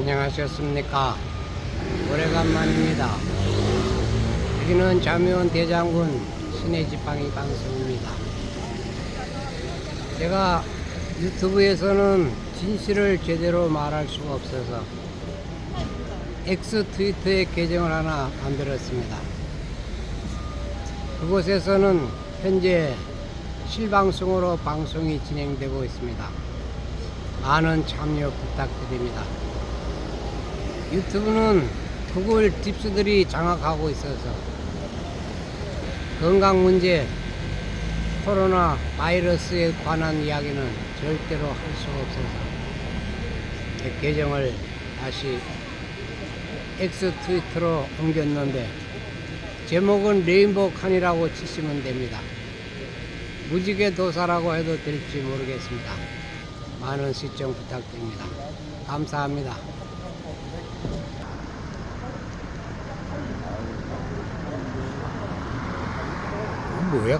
안녕하셨습니까? 오래간만입니다. 여기는 자미원 대장군 시내지팡이 방송입니다. 제가 유튜브에서는 진실을 제대로 말할 수가 없어서 X 트위터에 계정을 하나 만들었습니다. 그곳에서는 현재 실방송으로 방송이 진행되고 있습니다. 많은 참여 부탁드립니다. 유튜브는 구글 팁스들이 장악하고 있어서 건강 문제, 코로나 바이러스에 관한 이야기는 절대로 할 수가 없어서 제 계정을 다시 X 트위터로 옮겼는데 제목은 레인보우 칸이라고 치시면 됩니다. 무지개 도사라고 해도 될지 모르겠습니다. 많은 시청 부탁드립니다. 감사합니다. 뭐야?